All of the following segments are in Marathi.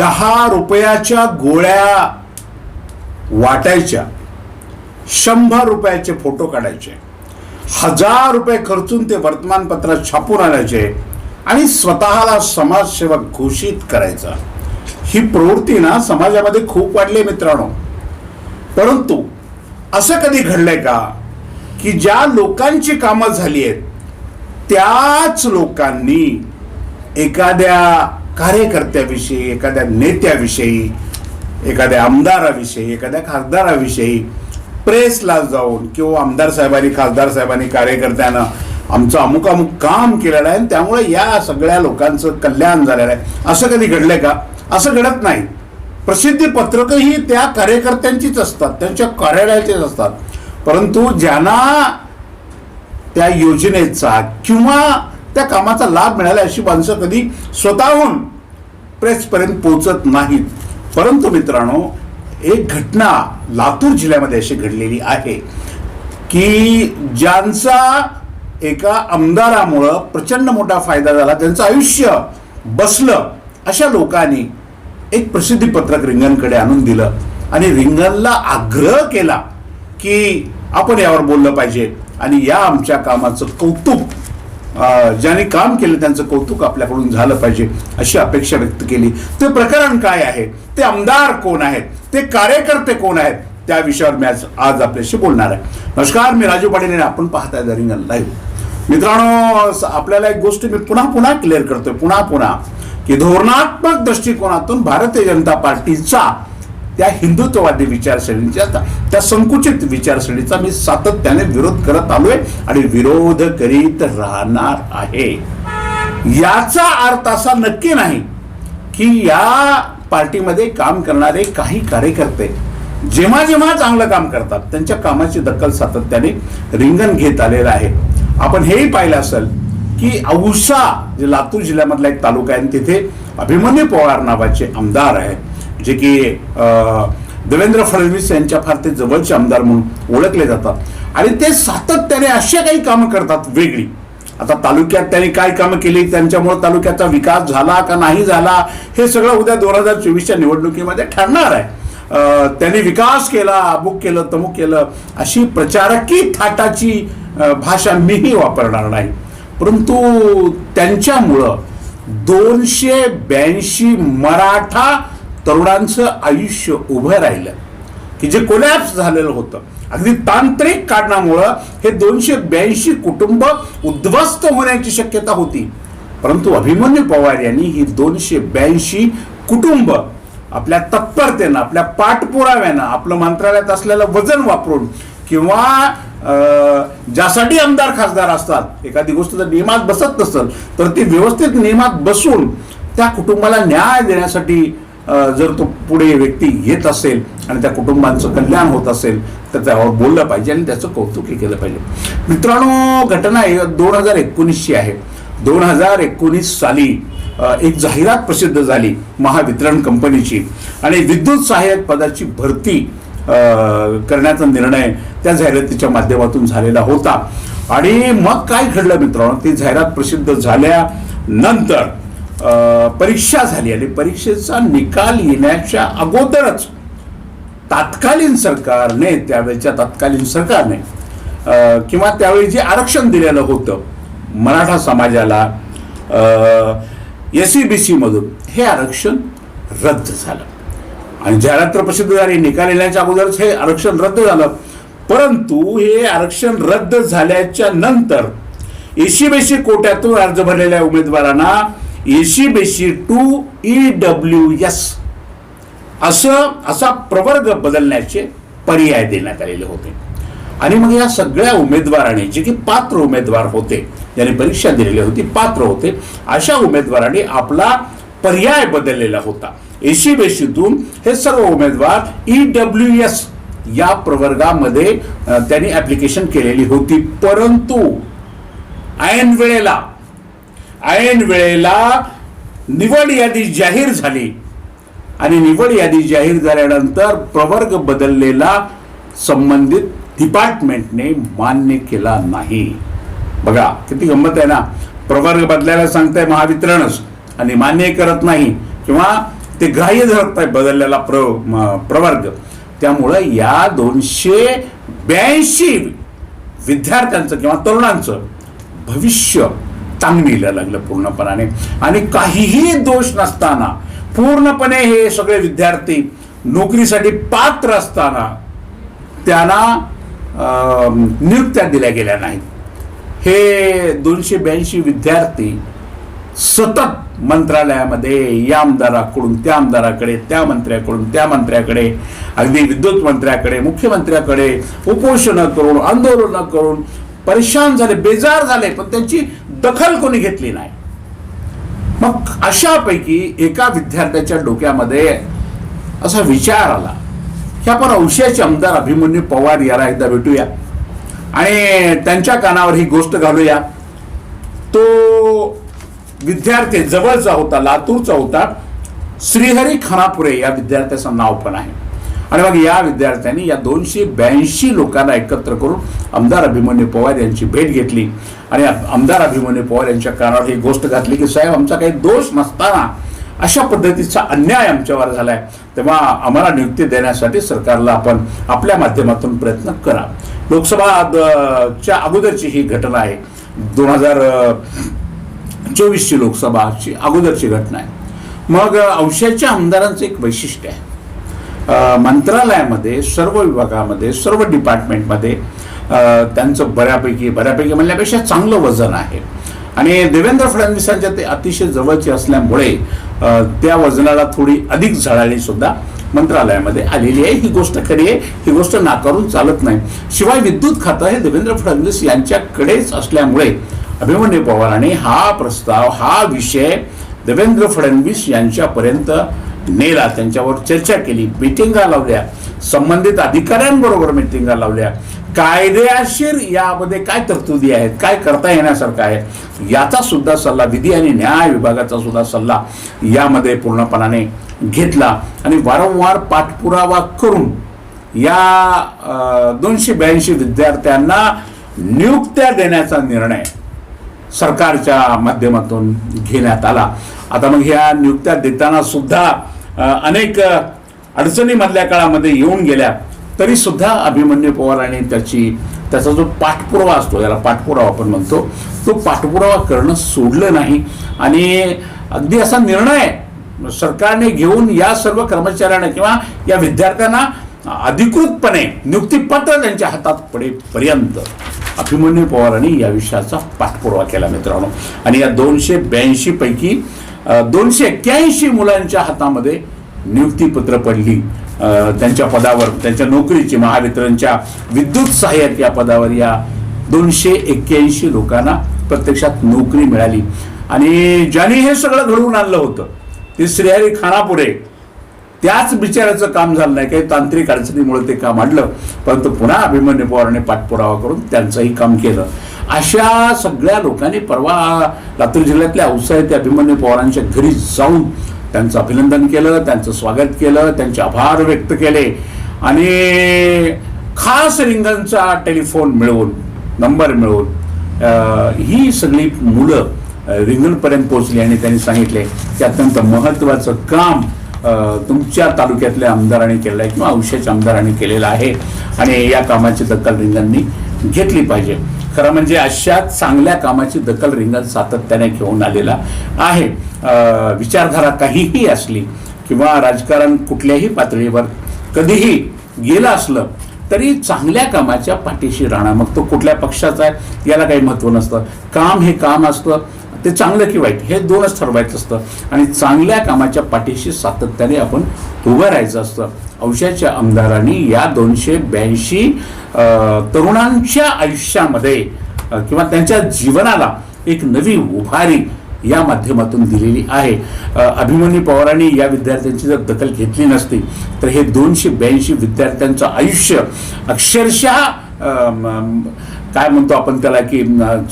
दहा रुपयाच्या गोळ्या वाटायच्या. शंभर रुपयाचे फोटो काढायचे. हजार रुपये खर्चून ते वर्तमानपत्रात छापून आणायचे आणि स्वतःला समाजसेवक घोषित करायचा. ही प्रवृत्ती ना समाजामध्ये खूप वाढली आहे मित्रांनो. परंतु असं कधी घडलंय का? की ज्या लोकांची कामं झाली आहेत त्याच लोकांनी एखाद्या कार्यकर्त्याविषयी एखाद्या नेत्याविषयी एखाद्या आमदाराविषयी एखाद्या खासदाराविषयी प्रेसला जाऊन किंवा आमदार साहेबांनी खासदार साहेबांनी कार्यकर्त्यानं आमचं अमुक अमुक काम केलेलं आहे आणि त्यामुळे या सगळ्या लोकांचं कल्याण झालेलं आहे. असं कधी घडलंय का? असं घडत नाही. प्रसिद्धी पत्रकही त्या कार्यकर्त्यांचीच असतात त्यांच्या कार्यालयाचीच असतात. परंतु ज्यांना त्या योजनेचा किंवा त्या कामाचा लाभ मिळाला अशी माणसं कधी स्वतःहून प्रेसपर्यंत पोहोचत नाहीत. परंतु मित्रांनो एक घटना लातूर जिल्ह्यामध्ये अशी घडलेली आहे की ज्यांचा एका आमदारामुळं प्रचंड मोठा फायदा झाला त्यांचं आयुष्य बसलं अशा लोकांनी एक प्रसिद्धी पत्रक रिंगणकडे आणून दिलं. आणि रिंगणला आग्रह केला की आपण यावर बोललं पाहिजे. आणि या आमच्या कामाचं कौतुक ज्याने काम केलं त्यांचं कौतुक आपल्याकडून झालं पाहिजे अशी अपेक्षा व्यक्त केली. ते प्रकरण काय आहे? ते आमदार कोण आहेत? ते कार्यकर्ते कोण आहेत? त्या विषयावर मी आज आज आपल्याशी बोलणार आहे. नमस्कार मी राजू पाटील आणि आपण पाहताय दरिंग लाईव्ह. मित्रांनो आपल्याला एक गोष्ट मी पुन्हा पुन्हा क्लिअर करतोय पुन्हा पुन्हा की धोरणात्मक दृष्टिकोनातून भारतीय जनता पार्टीचा त्या हिंदुत्ववादी विचारसरणीच्या त्या- संकुचित विचारसरणीचा मी सातत्याने विरोध करत आलोय आणि विरोध करीत राहणार आहे. याचा अर्थ असा नक्की नाही की या पार्टीमध्ये काम करणारे काही कार्यकर्ते जेव्हा जेव्हा चांगलं काम करतात त्यांच्या कामाची दखल सातत्याने रिंगण घेत आलेलं आहे. आपण हेही पाहिलं असेल की औसा जे लातूर जिल्ह्यामधला एक तालुका आहे आणि तिथे अभिमन्यू पवार नावाचे आमदार आहेत जे की देवेंद्र फडणवीस यांच्या फार ते जवळचे आमदार म्हणून ओळखले जातात. आणि ते सातत्याने अशा काही कामं करतात वेगळी. आता तालुक्यात त्यांनी काय कामं केली त्यांच्यामुळे तालुक्याचा विकास झाला का नाही झाला हे सगळं उद्या दोन हजार चोवीसच्या निवडणुकीमध्ये ठरणार आहे. त्यांनी विकास केला अमुक केलं तमुक केलं अशी प्रचारकी थाटाची भाषा मीही वापरणार नाही. परंतु त्यांच्यामुळं दोनशे ब्याऐंशी मराठा तरुणांचं आयुष्य उभं राहिलं. की जे कोलॅप्स झालेलं होतं. अगदी तांत्रिक कारणामुळं हे दोनशे ब्याऐंशी कुटुंब उद्ध्वस्त होण्याची शक्यता होती. परंतु अभिमन्यू पवार यांनी ही दोनशे ब्याऐंशी कुटुंब आपल्या तत्परतेनं आपल्या पाठपुराव्यानं आपलं मंत्रालयात असलेलं वजन वापरून किंवा ज्यासाठी आमदार खासदार असतात एखादी गोष्ट जर नियमात बसत नसेल तर ती व्यवस्थित नियमात बसून त्या कुटुंबाला न्याय देण्यासाठी जर तो पुढे व्यक्ती येत असेल आणि त्या कुटुंबांचं कल्याण होत असेल तर त्यावर बोललं पाहिजे आणि त्याचं कौतुकही केलं पाहिजे. मित्रांनो घटना दोन हजार एकोणीसची आहे. दोन हजार एकोणीस साली एक जाहिरात प्रसिद्ध झाली महावितरण कंपनीची. आणि विद्युत सहाय्यक पदाची भरती करण्याचा निर्णय त्या जाहिरातीच्या माध्यमातून झालेला होता. आणि मग काय घडलं मित्रांनो? ती जाहिरात प्रसिद्ध झाल्यानंतर परीक्षा झाली आणि परीक्षेचा निकाल येण्याच्या अगोदरच तात्कालीन सरकारने त्यावेळच्या तात्कालीन सरकारने किंवा त्यावेळी जे आरक्षण दिलेलं होतं मराठा समाजाला एस सी बी सीमधून हे आरक्षण रद्द झालं. आणि जाहिरात्र प्रसिद्ध झाली निकाल येण्याच्या अगोदरच हे आरक्षण रद्द झालं. परंतु हे आरक्षण रद्द झाल्याच्यानंतर एसी बेसी कोट्यातून अर्ज भरलेल्या उमेदवारांना एसी बेसी टू ई डब्ल्यू एस असं असा प्रवर्ग बदलण्याचे पर्याय देण्यात आलेले होते. आणि मग या सगळ्या उमेदवारांनी जे की पात्र उमेदवार होते ज्यांनी परीक्षा दिलेली होती पात्र होते अशा उमेदवारांनी आपला पर्याय बदललेला होता. एसी बेसीतून हे सर्व उमेदवार ई डब्ल्यू एस या प्रवर्गामध्ये त्यांनी ऍप्लिकेशन केलेली होती. परंतु ऐन वेळेला ऐन वेळेला निवड यादी जाहीर झाली. आणि निवड यादी जाहीर झाल्यानंतर प्रवर्ग बदललेला संबंधित डिपार्टमेंटने मान्य केला नाही. बघा किती गंमत आहे ना. प्रवर्ग बदलायला सांगताय महावितरणच आणि मान्य करत नाही किंवा ते ग्राह्य धरत नाही बदललेला प्र प्रवर्ग. त्यामुळं या दोनशे ब्याऐंशी विद्यार्थ्यांचं किंवा तरुणांचं भविष्य तांगणीला लागलं पूर्णपणाने. आणि काहीही दोष नसताना पूर्णपणे हे सगळे विद्यार्थी नोकरीसाठी पात्र असताना त्यांना अं, नियुक्त्या दिल्या गेल्या नाहीत. हे दोनशे ब्याऐंशी विद्यार्थी सतत मंत्रालयामध्ये या आमदाराकडून त्या आमदाराकडे त्या मंत्र्याकडून त्या मंत्र्याकडे अगदी विद्युत मंत्र्याकडे मुख्यमंत्र्याकडे उपोषणं करून आंदोलनं करून परेशान झाले बेजार झाले पण त्यांची दखल कोणी घेतली नाही. मग अशापैकी एका विद्यार्थ्याच्या डोक्यामध्ये असा विचार आला की आपण औषधाचे आमदार अभिमन्यू पवार याला एकदा भेटूया आणि त्यांच्या कानावर ही गोष्ट घालूया. तो विद्यार्थी जवळचा होता लातूरचा होता श्रीहरी खानापुरे या विद्यार्थ्याचं नाव पण आहे. आणि मग या विद्यार्थ्यांनी या दोनशे ब्याऐंशी लोकांना एकत्र करून आमदार अभिमन्यू पवार यांची भेट घेतली. आणि आमदार अभिमन्यू पवार यांच्या कानावर ही गोष्ट घातली की साहेब आमचा काही दोष नसताना अशा पद्धतीचा अन्याय आमच्यावर झाला आहे तेव्हा आम्हाला नियुक्ती देण्यासाठी सरकारला आपण आपल्या माध्यमातून प्रयत्न करा. लोकसभा च्या अगोदरची ही घटना आहे. दोन हजार चोवीसची लोकसभाची अगोदरची घटना आहे. मग अंशाच्या आमदारांचं एक वैशिष्ट्य आहे. मंत्रालयामध्ये सर्व विभागामध्ये सर्व डिपार्टमेंटमध्ये त्यांचं बऱ्यापैकी बऱ्यापैकी म्हणण्यापेक्षा चांगलं वजन आहे. आणि देवेंद्र फडणवीसांच्या ते अतिशय जवळचे असल्यामुळे त्या वजनाला थोडी अधिक झळाळी सुद्धा मंत्रालयामध्ये आलेली आहे. ही गोष्ट खरी आहे. ही गोष्ट नाकारून चालत नाही. शिवाय विद्युत खातं हे देवेंद्र फडणवीस यांच्याकडेच असल्यामुळे अभिमन्यू पवारांनी हा प्रस्ताव हा विषय देवेंद्र फडणवीस यांच्यापर्यंत नेला त्यांच्यावर चर्चा केली. मिटिंगा लावल्या. संबंधित अधिकाऱ्यांबरोबर मिटिंगा लावल्या. कायदेशीर यामध्ये काय तरतुदी आहेत? काय करता येण्यासारखं आहे? याचा सुद्धा सल्ला विधी आणि न्याय विभागाचा सुद्धा सल्ला यामध्ये पूर्णपणाने घेतला. आणि वारंवार पाठपुरावा करून या दोनशे ब्याऐंशी विद्यार्थ्यांना नियुक्त्या देण्याचा निर्णय सरकारच्या माध्यमातून घेण्यात आला. आता मग ह्या नियुक्त्या देताना सुद्धा अनेक अडचणीमधल्या काळामध्ये येऊन गेल्या. तरी सुद्धा अभिमन्यू पवार आणि त्याची त्याचा जो पाठपुरावा असतो याला पाठपुरावा आपण म्हणतो तो पाठपुरावा करणं सोडलं नाही. आणि अगदी असा निर्णय सरकारने घेऊन या सर्व कर्मचाऱ्यांना किंवा या विद्यार्थ्यांना अधिकृतपणे नियुक्तीपत्र त्यांच्या हातात पडेपर्यंत अभिमन्यू पवारांनी या विषयाचा पाठपुरावा केला मित्रांनो. आणि या दोनशे ब्याऐंशी पैकी दोनशे एक्क्याऐंशी मुलांच्या हातामध्ये नियुक्तीपत्र पडली. त्यांच्या पदावर त्यांच्या नोकरीची महावितरणच्या विद्युत सहाय्यक या पदावर या दोनशे एक्क्याऐंशी लोकांना प्रत्यक्षात नोकरी मिळाली. आणि ज्याने हे सगळं घडवून आणलं होतं ते श्रीहरी खानापुरे त्याच बिचाराचं काम झालं नाही. काही तांत्रिक अडचणीमुळे ते काम आणलं परंतु पुन्हा अभिमन्यू पवारांनी पाठपुरावा करून त्यांचंही काम केलं. अशा सगळ्या लोकांनी परवा लातूर जिल्ह्यातल्या औसा येथे अभिमन्यू पवारांच्या घरी जाऊन त्यांचं अभिनंदन केलं त्यांचं स्वागत केलं त्यांचे आभार व्यक्त केले. आणि खास रिंगणचा टेलिफोन मिळवून नंबर मिळवून ही सगळी मुलं रिंगणपर्यंत पोहोचली आणि त्यांनी सांगितले की अत्यंत महत्त्वाचं काम तुमच्या तालुक्यातल्या आमदारांनी केलेलं आहे किंवा औषधाच्या आमदारांनी केलेलं आहे. आणि या कामाची दखल रिंगणनी घेतली पाहिजे. खरं म्हणजे अशा चांगल्या कामाची दखल रिंगण सातत्याने घेऊन आलेला आहे. विचारधारा काहीही असली किंवा राजकारण कुठल्याही पातळीवर कधीही गेलं असलं तरी चांगल्या कामाच्या पाठीशी राहणार मग तो कुठल्या पक्षाचा आहे याला काही महत्त्व नसतं. काम हे काम असतं. ते चांगलं की वाईट? हे दोनच ठरवायचं असतं. आणि चांगल्या कामाच्या पाठीशी सातत्याने आपण उभं राहायचं असतं. अंशाच्या आमदारांनी या दोनशे ब्याऐंशी तरुणांच्या आयुष्यामध्ये किंवा त्यांच्या जीवनाला एक नवी उभारी या माध्यमातून दिलेली आहे. अभिमन्यू पवारांनी या विद्यार्थ्यांची जर दखल घेतली नसती तर हे दोनशे ब्याऐंशी विद्यार्थ्यांचं आयुष्य अक्षरशः काय म्हणतो आपण त्याला की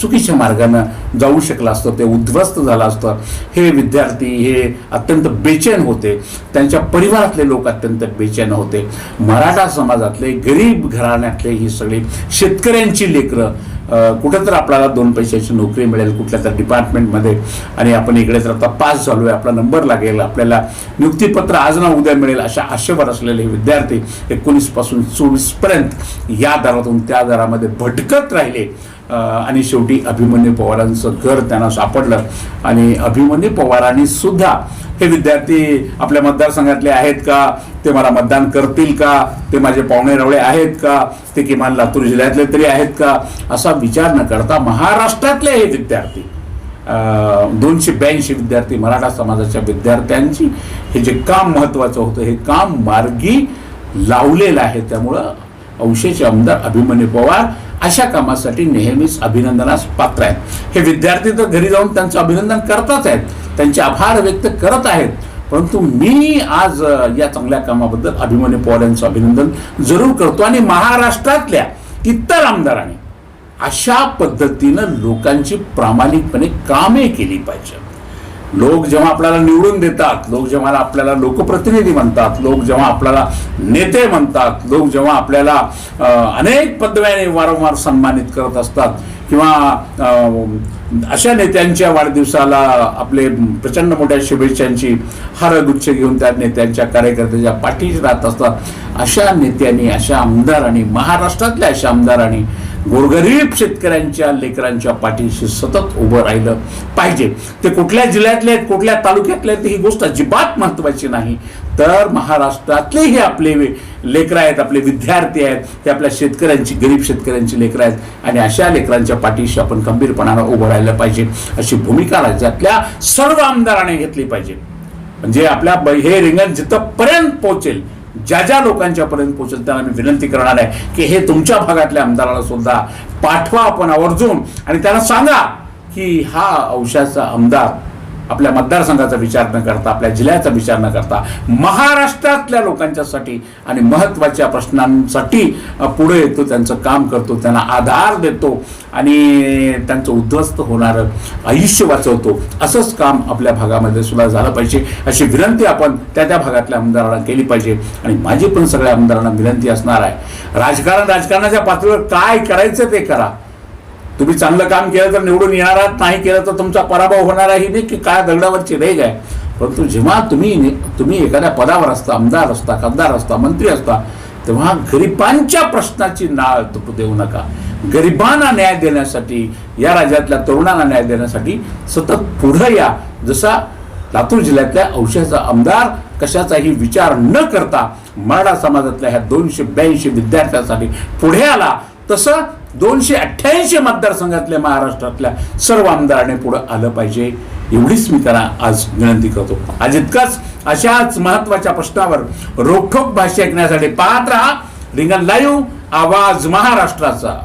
चुकीच्या मार्गानं जाऊ शकला असतं ते उद्ध्वस्त झालं असतं. हे विद्यार्थी हे अत्यंत बेचैन होते. त्यांच्या परिवारातले लोक अत्यंत बेचैन होते. मराठा समाजातले गरीब घराण्यातले ही सगळी शेतकऱ्यांची लेकरं कुठं तर आपल्याला दोन पैशाची नोकरी मिळेल कुठल्या तर डिपार्टमेंटमध्ये आणि आपण इकडे तर आता पास झालो आहे आपला नंबर लागेल आपल्याला नियुक्तीपत्र आज ना उद्या मिळेल अशा आशेवर असलेले विद्यार्थी एकोणीसपासून चोवीसपर्यंत या दरातून त्या दरामध्ये भटकत राहिले. आणि शेवटी अभिमन्यू पवारांचं घर त्यांना सापडलं. आणि अभिमन्यू पवारांनी सुद्धा हे विद्यार्थी आपल्या मतदारसंघातले आहेत का? ते मला मतदान करतील का? ते माझे पाहुणे रवळे आहेत का? ते किमान लातूर जिल्ह्यातले तरी आहेत का? असा विचार न करता महाराष्ट्रातले हे विद्यार्थी दोनशे ब्याऐंशी विद्यार्थी मराठा समाजाच्या विद्यार्थ्यांची हे जे काम महत्वाचं होतं हे काम मार्गी लावलेलं आहे. त्यामुळं औशेचे आमदार अभिमन्यू पवार अशा कामासाठी नेहमीच अभिनंदनास पात्र आहेत. हे विद्यार्थी तर घरी जाऊन त्यांचं अभिनंदन करतच आहेत. त्यांचे आभार व्यक्त करत आहेत. परंतु मी आज या चांगल्या कामाबद्दल अभिमन्यू पवार यांचं अभिनंदन जरूर करतो. आणि महाराष्ट्रातल्या इतर आमदारांनी अशा पद्धतीनं लोकांची प्रामाणिकपणे कामे केली पाहिजे लोक जेव्हा आपल्याला निवडून देतात लोक जेव्हा आपल्याला लोकप्रतिनिधी म्हणतात लोक जेव्हा आपल्याला नेते म्हणतात लोक जेव्हा आपल्याला अनेक पदव्याने वारंवार सन्मानित करत असतात किंवा अशा नेत्यांच्या वाढदिवसाला आपले प्रचंड मोठ्या शुभेच्छांची हारगुच्छ घेऊन त्या नेत्यांच्या कार्यकर्त्याच्या पाठीशी राहत असतात. अशा नेत्यांनी अशा आमदारांनी महाराष्ट्रातल्या अशा आमदारांनी गोरगरीब शेतकऱ्यांच्या लेकरांच्या पाठीशी सतत उभं राहिलं पाहिजे. ते कुठल्या जिल्ह्यातले आहेत कुठल्या तालुक्यातले आहेत ही गोष्ट अजिबात महत्त्वाची नाही. तर महाराष्ट्रातले हे आपले लेकरं आहेत आपले विद्यार्थी आहेत ते आपल्या शेतकऱ्यांची गरीब शेतकऱ्यांची लेकरं आहेत आणि अशा लेकरांच्या पाठीशी आपण खंबीरपणानं उभं राहिलं पाहिजे. अशी भूमिका राज्यातल्या सर्व आमदारांनी घेतली पाहिजे. म्हणजे आपल्या हे रिंगण जिथंपर्यंत पोहोचेल ज्या ज्या लोकांच्यापर्यंत पोहोचेल त्यांना मी विनंती करणार आहे की हे तुमच्या भागातल्या आमदाराला सुद्धा पाठवा आपण आवर्जून. आणि त्यांना सांगा की हा अंशाचा आमदार आपल्या मतदारसंघाचा विचार न करता आपल्या जिल्ह्याचा विचार न करता महाराष्ट्रातल्या लोकांच्यासाठी आणि महत्त्वाच्या प्रश्नांसाठी पुढे येतो त्यांचं काम करतो त्यांना आधार देतो आणि त्यांचं उद्ध्वस्त होणारं आयुष्य वाचवतो. असंच काम आपल्या भागामध्ये सुद्धा झालं पाहिजे. अशी विनंती आपण त्या त्या भागातल्या आमदारांना केली पाहिजे. आणि माझी पण सगळ्या आमदारांना विनंती असणार आहे. राजकारण राजकारणाच्या पातळीवर काय करायचं ते करा. तुम्ही चांगलं काम केलं तर निवडून येणार आहात नाही केलं तर तुमचा पराभव होणार आहे ही नाही की काय दगडावरची रेग आहे. परंतु जेव्हा तुम्ही तुम्ही एखाद्या पदावर असता आमदार असता खासदार असता मंत्री असता तेव्हा गरिबांच्या प्रश्नाची नाळ तुटू देऊ नका. गरिबांना न्याय देण्यासाठी या राज्यातल्या तरुणांना न्याय देण्यासाठी सतत पुढं या. जसा लातूर जिल्ह्यातल्या औषधाचा आमदार कशाचाही विचार न करता मराठा समाजातल्या ह्या दोनशे ब्याऐंशी विद्यार्थ्यांसाठी पुढे आला तसं दोनशे अठ्ठ्याऐंशी मतदारसंघातल्या महाराष्ट्रातल्या सर्व आमदाराने पुढं आलं पाहिजे एवढीच मी त्यांना आज विनंती करतो. आज इतकाच अशाच महत्त्वाच्या प्रश्नावर रोखोक भाष्य ऐकण्यासाठी पाहत राहा रिंगण लाईव्ह आवाज महाराष्ट्राचा.